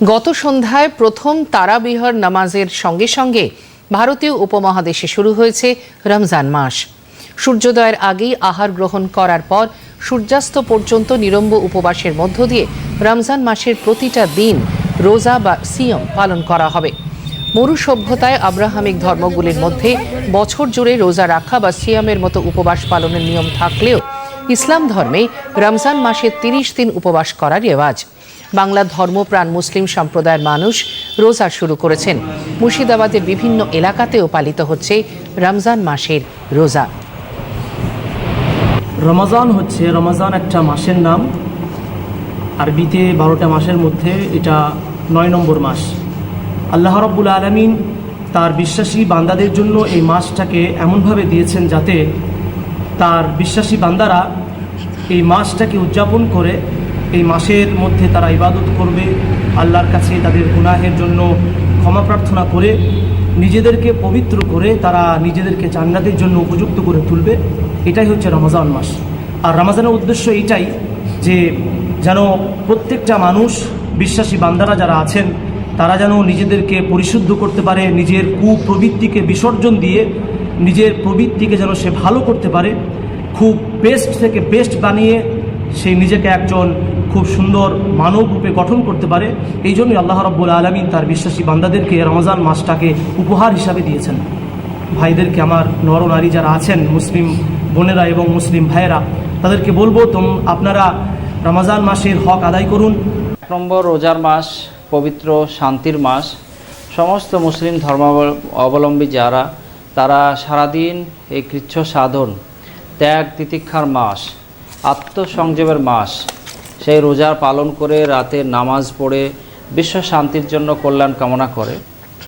গত সন্ধ্যায় প্রথম তারাবিহর নামাজের সঙ্গে সঙ্গে ভারতীয় উপমহাদেশে শুরু হয়েছে রমজান মাস। সূর্যোদয়ের আগেই আহার গ্রহণ করার পর সূর্যাস্ত পর্যন্ত নিরম্ব উপবাসের মধ্য দিয়ে রমজান মাসের প্রতিটা দিন রোজা বা সিয়ম পালন করা হবে। মরু সভ্যতায় আব্রাহামিক ধর্মগুলির মধ্যে বছর জুড়ে রোজা রাখা বা সিয়ামের মতো উপবাস পালনের নিয়ম থাকলেও ইসলাম ধর্মে রমজান মাসে তিরিশ দিন উপবাস করার রেওয়াজ। বাংলা ধর্মপ্রাণ মুসলিম সম্প্রদায়ের মানুষ রোজা শুরু করেছেন। মুর্শিদাবাদের বিভিন্ন এলাকাতেও পালিত হচ্ছে রমজান মাসের রোজা। রমাজান হচ্ছে রমাজান একটা মাসের নাম। আরবিতে বারোটা মাসের মধ্যে এটা নয় নম্বর মাস। আল্লাহ রব্বুল আলমিন তার বিশ্বাসী বান্দাদের জন্য এই মাসটাকে এমনভাবে দিয়েছেন যাতে তার বিশ্বাসী বান্দারা এই মাসটাকে উদযাপন করে এই মাসের মধ্যে তারা ইবাদত করবে, আল্লাহর কাছে তাদের গুনাহের জন্য ক্ষমা প্রার্থনা করে, নিজেদেরকে পবিত্র করে তারা নিজেদেরকে জান্নাতের জন্য উপযুক্ত করে তুলবে, এটাই হচ্ছে রমজান মাস। আর রমজানের উদ্দেশ্য এইটাই যে যেন প্রত্যেকটা মানুষ, বিশ্বাসী বান্দারা যারা আছেন, তারা যেন নিজেদেরকে পরিশুদ্ধ করতে পারে, নিজের কুপ্রবৃত্তিকে বিসর্জন দিয়ে নিজের প্রবৃত্তিকে যেন সে ভালো করতে পারে, খুব বেস্ট থেকে বেস্ট বানিয়ে সে নিজেকে একজন খুব সুন্দর মানব রূপে গঠন করতে পারে, এই জন্যই আল্লাহ রব্বুল আলমিন তার বিশ্বাসী বান্দাদেরকে রমজান মাসটাকে উপহার হিসাবে দিয়েছেন। ভাইদেরকে আমার নর নারী যারা আছেন, মুসলিম বোনেরা এবং মুসলিম ভাইয়েরা, তাদেরকে বলব, তোম, আপনারা রমজান মাসের হক আদায় করুন। নম্বর রোজার মাস, পবিত্র শান্তির মাস, সমস্ত মুসলিম ধর্ম অবলম্বী যারা, তারা সারাদিন এই কৃচ্ছ সাধন, ত্যাগ তিতিক্ষার মাস, আত্মসংযমের মাস সেই রোজা পালন করে রাতে নামাজ পড়ে বিশ্ব শান্তির জন্য কল্যাণ কামনা করে।